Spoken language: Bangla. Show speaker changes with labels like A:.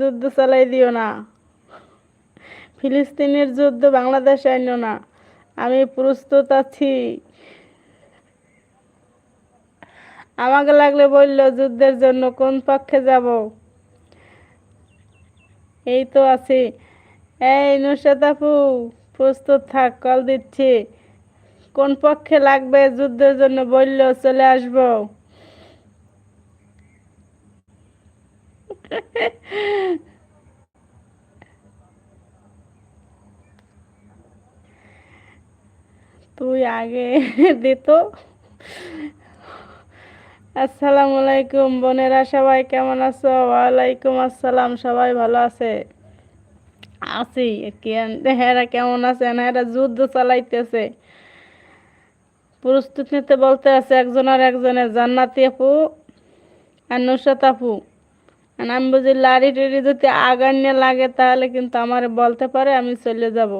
A: যুদ্ধ চালাই দিও না। ফিলিস্তিনের যুদ্ধ বাংলাদেশে আইনো না। আমি প্রস্তুত আছি। আমাকে লাগলে বলল, যুদ্ধের জন্য কোন পক্ষে যাব? এই তো আছি। এই নুসরাত আপু, প্রস্তুত থাক কল দিচ্ছি। কোন পক্ষে লাগবে? যুদ্ধের জন্য বলল, চলে আসব। তুই আগে দিত আসসালামু আলাইকুম বোনেরা, সবাই কেমন আছো? ওয়ালাইকুম আসসালাম, সবাই ভালো আছে? আছি হেরা কেমন আছে? এরা যুদ্ধ চালাইতেছে। প্রস্তুত নিতে বলতে আছে একজন আর একজনের। জান্নাতি আপু আর নুসরাত আপু। আমি বুঝি লাড়ি টেড়ি যদি আগান নিয়ে লাগে তাহলে কিন্তু আমার বলতে পারে, আমি চলে যাব।